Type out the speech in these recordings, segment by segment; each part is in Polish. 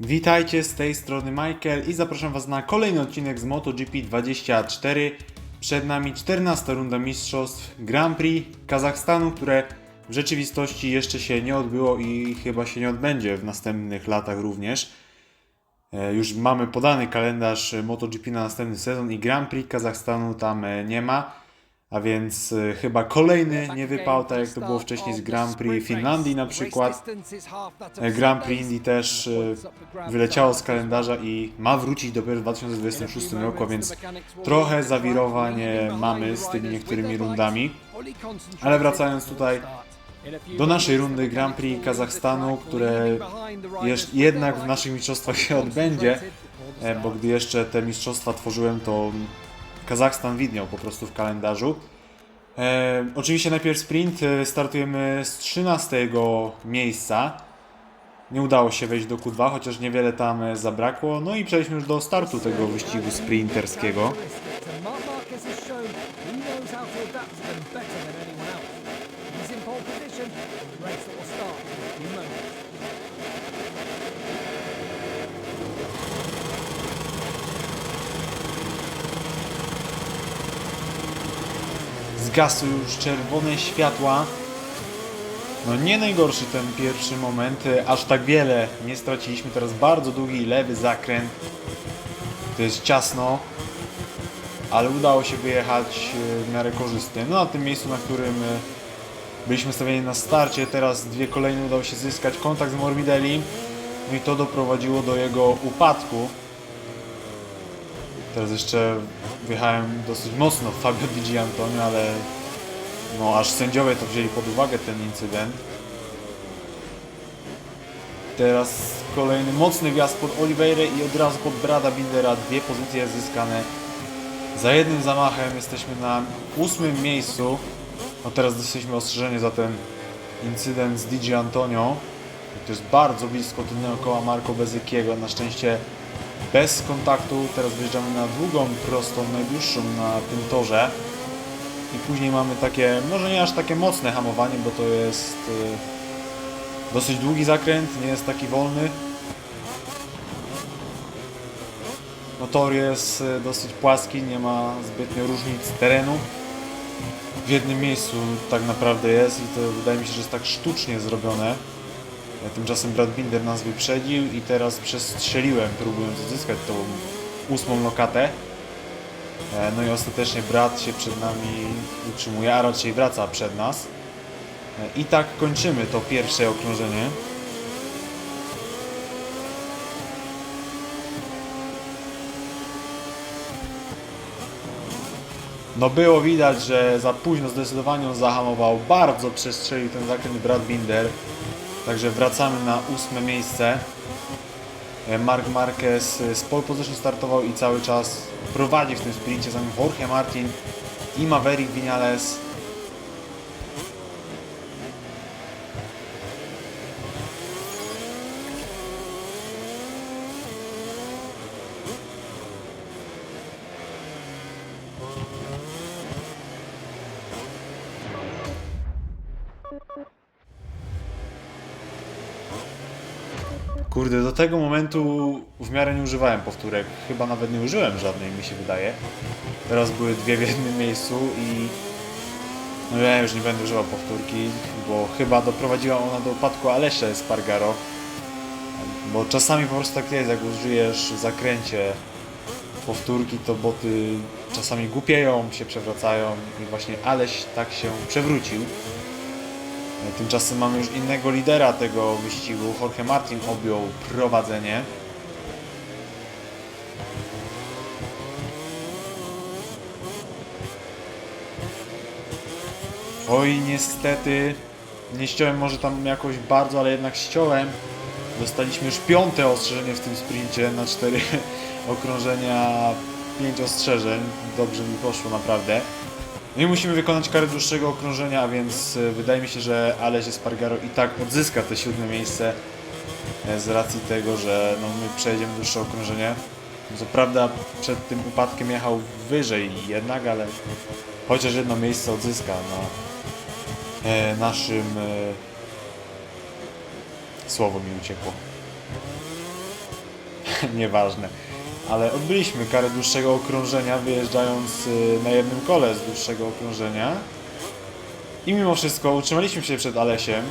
Witajcie z tej strony Michael i zapraszam Was na kolejny odcinek z MotoGP 24. Przed nami 14 runda mistrzostw Grand Prix Kazachstanu, które w rzeczywistości jeszcze się nie odbyło i chyba się nie odbędzie w następnych latach również. E, Już mamy podany kalendarz MotoGP na następny sezon i Grand Prix Kazachstanu tam e, nie ma. A więc e, chyba kolejny nie wypał, tak jak to było wcześniej z Grand Prix Finlandii na przykład. E, Grand Prix Indy też wyleciało z kalendarza i ma wrócić dopiero w 2026 roku, więc trochę zawirowań e, mamy z tymi niektórymi rundami. Ale wracając tutaj do naszej rundy Grand Prix Kazachstanu, które jednak w naszych mistrzostwach się odbędzie, e, bo gdy jeszcze te mistrzostwa tworzyłem, to Kazachstan widniał po prostu w kalendarzu. E, oczywiście najpierw sprint, e, startujemy z 13 miejsca. Nie udało się wejść do Q2, chociaż niewiele tam e, zabrakło. No i przejdźmy już do startu tego wyścigu sprinterskiego. Better than anyone else. He's in pole position, the race will start in moments. Zgasły już czerwone światła. No nie najgorszy ten pierwszy moment, e, aż tak wiele nie straciliśmy. Teraz bardzo długi lewy zakręt. To jest ciasno, ale udało się wyjechać e, w miarę korzystnie. No na tym miejscu, na którym e, byliśmy stawieni na starcie, teraz dwie kolejne udało się zyskać kontakt z Morbidelli. No i to doprowadziło do jego upadku. Teraz jeszcze wjechałem dosyć mocno w Fabio Di Giantonio, ale no aż sędziowie to wzięli pod uwagę ten incydent. Teraz kolejny mocny wjazd pod Oliveira i od razu pod Brada Bindera. Dwie pozycje zyskane. Za jednym zamachem jesteśmy na ósmym miejscu. No teraz dostaliśmy ostrzeżenie za ten incydent z Di Antonio. To jest bardzo blisko tylnego koła Marco Bezykiego. Na szczęście bez kontaktu. Teraz wyjeżdżamy na długą, prostą, najdłuższą na tym torze. I później mamy takie, może nie aż takie mocne hamowanie, bo to jest y, dosyć długi zakręt, nie jest taki wolny. No tor jest y, dosyć płaski, nie ma zbytnio różnic terenu. W jednym miejscu tak naprawdę jest i to wydaje mi się, że jest tak sztucznie zrobione. Tymczasem Brad Binder nas wyprzedził i teraz przestrzeliłem, próbując odzyskać tą ósmą lokatę. E, No i ostatecznie brat się przed nami utrzymuje, a raczej wraca przed nas. E, I tak kończymy to pierwsze okrążenie. No było widać, że za późno zdecydowanie on zahamował. Bardzo przestrzelił ten zakręt Brad Binder. Także wracamy na ósme miejsce. E, Mark Marquez e, z pole position startował i cały czas prowadzi w tym sprincie za nim Jorge Martin i Maverick Vinales. Kurde, do tego momentu w miarę nie używałem powtórek. Chyba nawet nie użyłem żadnej, mi się wydaje. Teraz były dwie w jednym miejscu i... No ja już nie będę używał powtórki, bo chyba doprowadziła ona do upadku Alesia Espargaro. Bo czasami po prostu tak jest, jak użyjesz w zakręcie powtórki, to boty czasami głupieją, się przewracają i właśnie Aleś tak się przewrócił. Tymczasem mamy już innego lidera tego wyścigu. Jorge Martin objął prowadzenie. Oj, niestety nie ściąłem może tam jakoś bardzo, ale jednak ściąłem. Dostaliśmy już piąte ostrzeżenie w tym sprincie na cztery okrążenia, pięć ostrzeżeń. Dobrze mi poszło naprawdę. No i musimy wykonać karę dłuższego okrążenia, a więc e, wydaje mi się, że Aleś Espargaro i tak odzyska te siódme miejsce e, z racji tego, że no, my przejdziemy dłuższe okrążenie. Co prawda przed tym upadkiem jechał wyżej jednak, ale chociaż jedno miejsce odzyska na e, naszym... Słowo mi uciekło. nieważne. Ale odbyliśmy karę dłuższego okrążenia, wyjeżdżając y, na jednym kole z dłuższego okrążenia. I mimo wszystko utrzymaliśmy się przed Alesiem.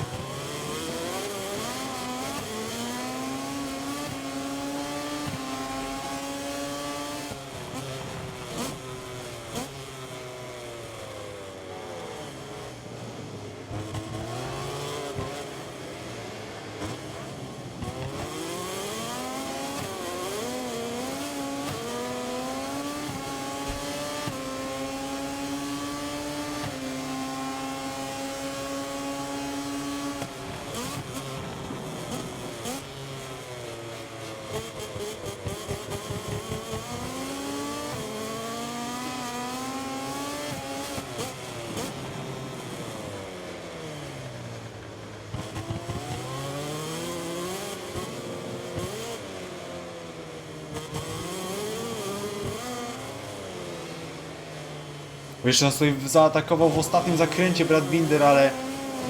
Jeszcze nas tutaj zaatakował w ostatnim zakręcie Brad Binder, ale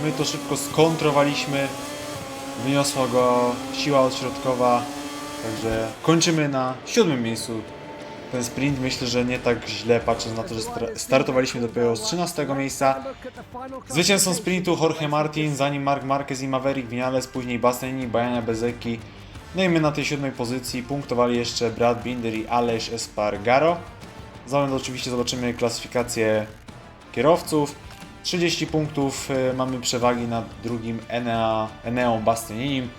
my to szybko skontrowaliśmy. Wyniosła go siła odśrodkowa. Także kończymy na siódmym miejscu ten sprint. Myślę, że nie tak źle patrząc na to, że startowaliśmy dopiero z 13 miejsca. Zwycięzcą sprintu Jorge Martin, zanim Mark Marquez i Maverick Vinales, później Bastianini, Bajania Bezeki. No i my na tej siódmej pozycji punktowali jeszcze Brad Binder i Aleix Espargaro. Za moment oczywiście zobaczymy klasyfikację kierowców. 30 punktów e, mamy przewagi nad drugim Enea, Eneą Bastianinim.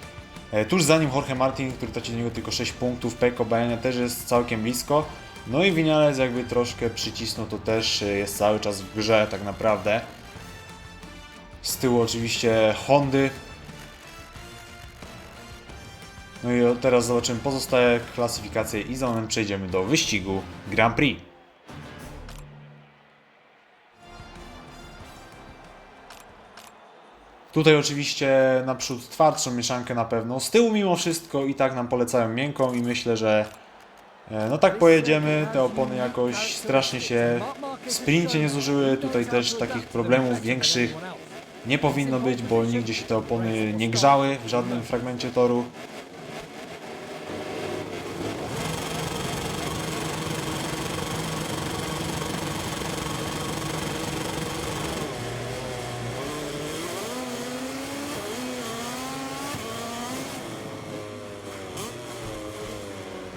E, Tuż za nim Jorge Martin, który traci do niego tylko 6 punktów. Peko Bajania też jest całkiem blisko. No i Vinales jakby troszkę przycisnął, to też e, jest cały czas w grze tak naprawdę. Z tyłu oczywiście Hondy. No i teraz zobaczymy pozostałe klasyfikacje i za moment przejdziemy do wyścigu Grand Prix. Tutaj oczywiście naprzód twardszą mieszankę na pewno. Z tyłu mimo wszystko i tak nam polecają miękką i myślę, że e, no tak pojedziemy. Te opony jakoś strasznie się w sprincie nie zużyły. Tutaj też takich problemów większych nie powinno być, bo nigdzie się te opony nie grzały w żadnym fragmencie toru.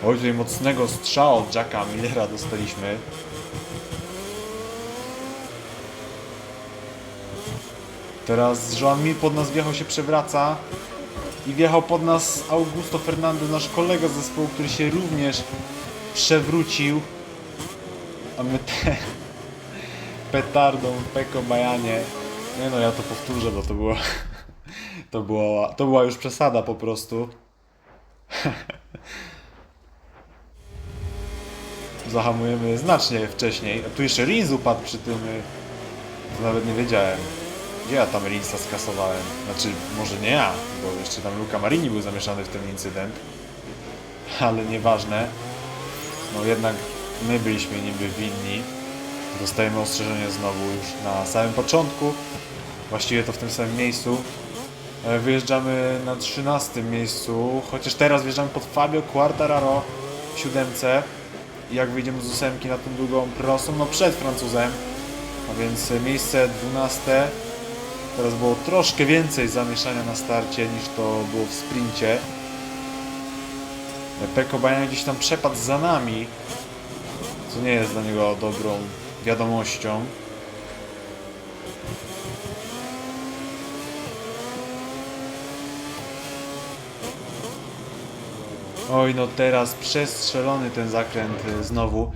Oj, tutaj mocnego strzału od Jacka Millera dostaliśmy. Teraz Joan Mir pod nas wjechał się przewraca i wjechał pod nas Augusto Fernando, nasz kolega z zespołu, który się również przewrócił. A my te petardą, Peko Bajanie. Nie no, ja to powtórzę, bo to było to była, to była już przesada po prostu. Zahamujemy znacznie wcześniej. A tu jeszcze Rins upadł przy tym. y, To nawet nie wiedziałem. Gdzie ja tam Rinsa skasowałem? Znaczy, może nie ja, bo jeszcze tam Luca Marini był zamieszany w ten incydent. Ale nieważne. No jednak my byliśmy niby winni. Dostajemy ostrzeżenie znowu już na samym początku. Właściwie to w tym samym miejscu. E, Wyjeżdżamy na 13 miejscu, chociaż teraz wjeżdżamy pod Fabio Quartararo w siódemce. Jak wyjdziemy z ósemki na tą długą prostą, no przed Francuzem, a więc e, miejsce 12. Teraz było troszkę więcej zamieszania na starcie niż to było w sprincie. E, Peko gdzieś tam przepadł za nami, co nie jest dla niego dobrą wiadomością. Oj, no teraz przestrzelony ten zakręt y, znowu.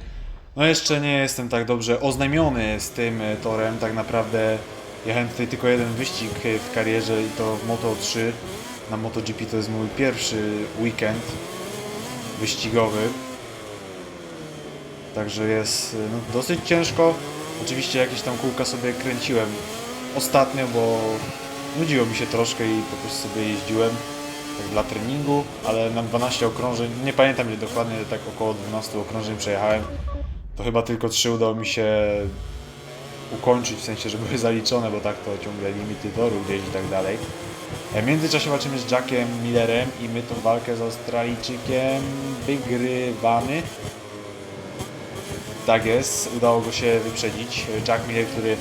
No jeszcze nie jestem tak dobrze oznajmiony z tym y, torem. Tak naprawdę jechałem tutaj tylko jeden wyścig y, w karierze i to w Moto3. Na MotoGP to jest mój pierwszy weekend wyścigowy. Także jest no, dosyć ciężko. Oczywiście jakieś tam kółka sobie kręciłem ostatnio, bo nudziło mi się troszkę i po prostu sobie jeździłem tak dla treningu, ale na 12 okrążeń, nie pamiętam ile dokładnie, tak około 12 okrążeń przejechałem. To chyba tylko 3 udało mi się ukończyć, w sensie, że były zaliczone, bo tak to ciągle limity toru gdzieś i tak dalej. E, W międzyczasie walczymy z Jackiem Millerem i my tą walkę z Australijczykiem wygrywamy. Tak jest, udało go się wyprzedzić. Jack Miller, który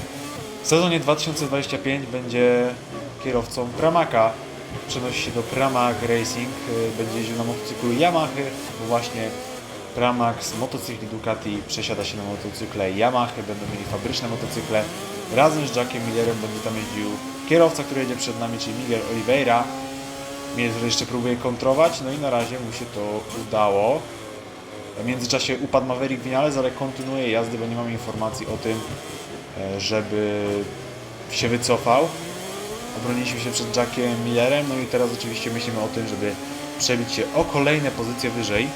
w sezonie 2025 będzie kierowcą Pramaka. Przenosi się do Pramac Racing, y, będzie jeździł na motocyklu Yamaha, bo właśnie z motocykli Ducati przesiada się na motocykle Yamaha, będą mieli fabryczne motocykle. Razem z Jackiem Millerem będzie tam jeździł kierowca, który jedzie przed nami, czyli Miguel Oliveira. Miller jeszcze próbuje kontrować, no i na razie mu się to udało. W międzyczasie upadł Maverick Vinales, ale kontynuuje jazdy, bo nie mamy informacji o tym, e, żeby się wycofał. Obroniliśmy się przed Jackiem Millerem, no i teraz oczywiście myślimy o tym, żeby przebić się o kolejne pozycje wyżej.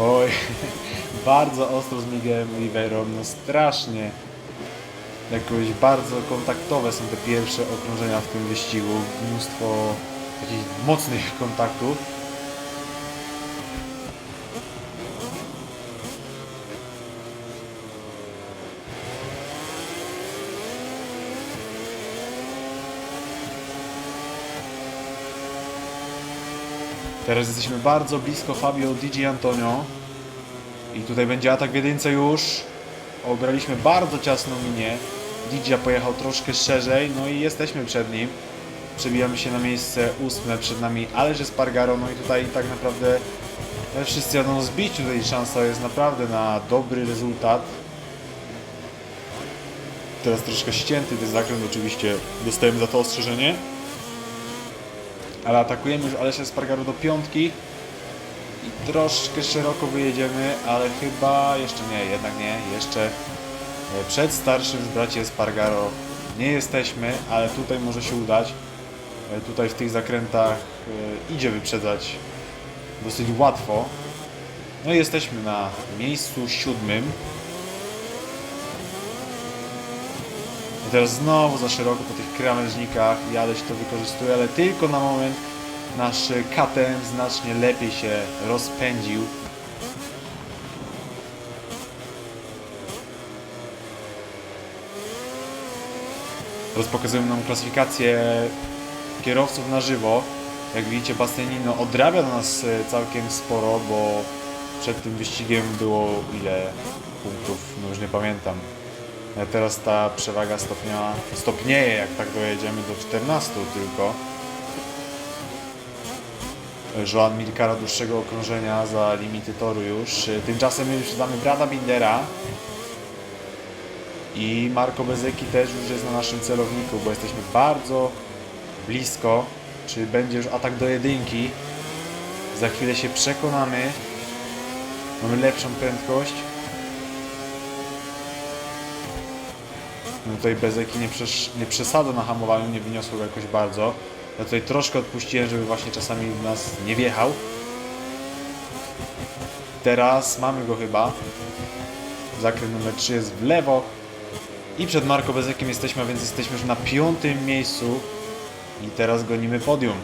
Oj, bardzo ostro z Miguelem Oliveirą, no strasznie. Jakoś bardzo kontaktowe są te pierwsze okrążenia w tym wyścigu. Mnóstwo takich mocnych kontaktów. Teraz jesteśmy bardzo blisko Fabio Di Antonio. Tutaj będzie atak w jedynce już. Obraliśmy bardzo ciasną linię. Digia pojechał troszkę szerzej, no i jesteśmy przed nim. Przebijamy się na miejsce ósme, przed nami Ależ Spargaro, no i tutaj tak naprawdę wszyscy jadą zbić, tutaj szansa jest naprawdę na dobry rezultat. Teraz troszkę ścięty ten zakręt, oczywiście dostajemy za to ostrzeżenie. Ale atakujemy już Alesia Spargaro do piątki. I troszkę szeroko wyjedziemy, ale chyba jeszcze nie, jednak nie, jeszcze e, przed starszym bracie Spargaro nie jesteśmy, ale tutaj może się udać. E, Tutaj w tych zakrętach e, idzie wyprzedzać dosyć łatwo. No i jesteśmy na miejscu siódmym. I teraz znowu za szeroko po tych krawężnikach i Aleś to wykorzystuje, ale tylko na moment nasz KTM znacznie lepiej się rozpędził. Teraz pokazują nam klasyfikację kierowców na żywo. Jak widzicie, Bastianino odrabia do nas e, całkiem sporo, bo przed tym wyścigiem było ile punktów, no już nie pamiętam. E, Teraz ta przewaga stopnia, stopnieje, jak tak dojedziemy do 14 tylko. Joan Milkara dłuższego okrążenia za limity toru już. Tymczasem my wyprzedzamy Brada Bindera. I Marco Bezeki też już jest na naszym celowniku, bo jesteśmy bardzo blisko. Czy będzie już atak do jedynki? Za chwilę się przekonamy. Mamy lepszą prędkość. No tutaj Bezeki nie, przesz- nie przesadza na hamowaniu, nie wyniosło go jakoś bardzo. Ja tutaj troszkę odpuściłem, żeby właśnie czasami w nas nie wjechał. Teraz mamy go chyba. Zakręt numer 3 jest w lewo. I przed Marko Bezekiem jesteśmy, a więc jesteśmy już na piątym miejscu. I teraz gonimy podium.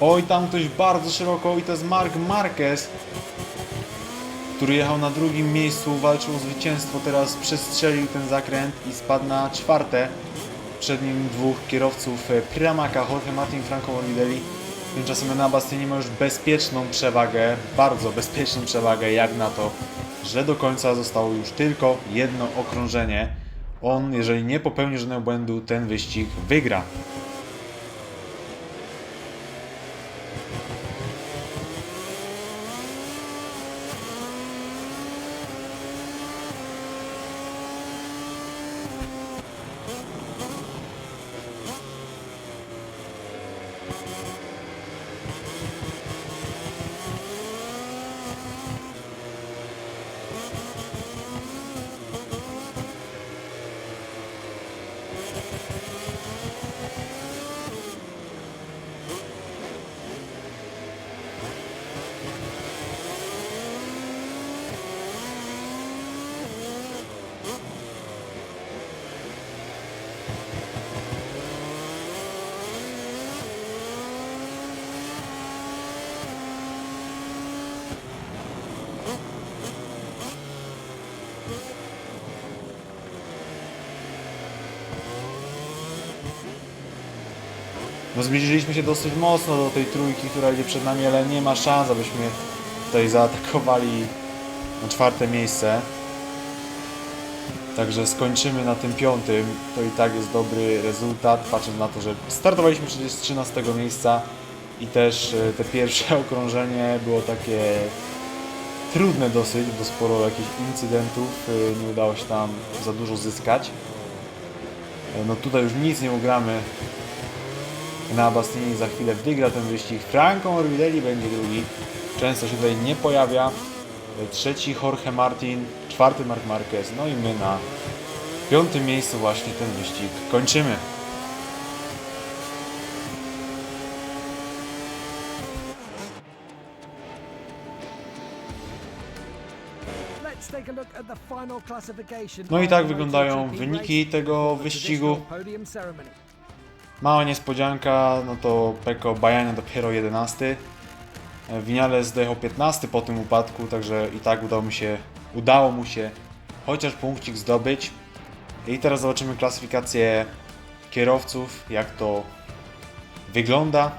Oj, tam ktoś bardzo szeroko i to jest Mark Marquez, który jechał na drugim miejscu, walczył o zwycięstwo, teraz przestrzelił ten zakręt i spadł na czwarte. Przed nim dwóch kierowców e, Pramaka, Jorge Martin, Franco Morbidelli. Tymczasem na Bastianie ma już bezpieczną przewagę, bardzo bezpieczną przewagę, jak na to, że do końca zostało już tylko jedno okrążenie. On, jeżeli nie popełni żadnego błędu, ten wyścig wygra. No zbliżyliśmy się dosyć mocno do tej trójki, która idzie przed nami, ale nie ma szans, abyśmy tutaj zaatakowali na czwarte miejsce. Także skończymy na tym piątym. To i tak jest dobry rezultat, patrząc na to, że startowaliśmy przecież z 13 miejsca i też e, te pierwsze okrążenie było takie trudne dosyć, bo sporo jakichś incydentów, e, nie udało się tam za dużo zyskać. E, No tutaj już nic nie ugramy na Bastieni za chwilę wygra ten wyścig. Franco Morbidelli będzie drugi. Często się tutaj nie pojawia. Trzeci Jorge Martin, czwarty Marc Marquez. No i my na piątym miejscu właśnie ten wyścig kończymy. No i tak wyglądają wyniki tego wyścigu. Mała niespodzianka, no to Peko Bajania dopiero 11. E, Vinales dojechał 15 po tym upadku, także i tak udało mu się, udało mu się chociaż punkcik zdobyć. I teraz zobaczymy klasyfikację kierowców, jak to wygląda.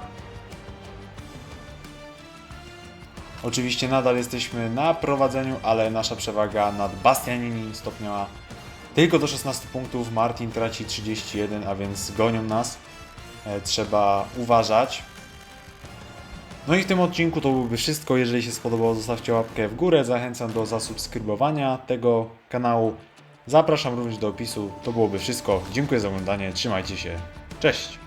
Oczywiście nadal jesteśmy na prowadzeniu, ale nasza przewaga nad Bastianini stopniała tylko do 16 punktów. Martin traci 31, a więc gonią nas. E, Trzeba uważać. No i w tym odcinku to byłoby wszystko. Jeżeli się spodobało, zostawcie łapkę w górę. Zachęcam do zasubskrybowania tego kanału. Zapraszam również do opisu. To byłoby wszystko. Dziękuję za oglądanie. Trzymajcie się. Cześć!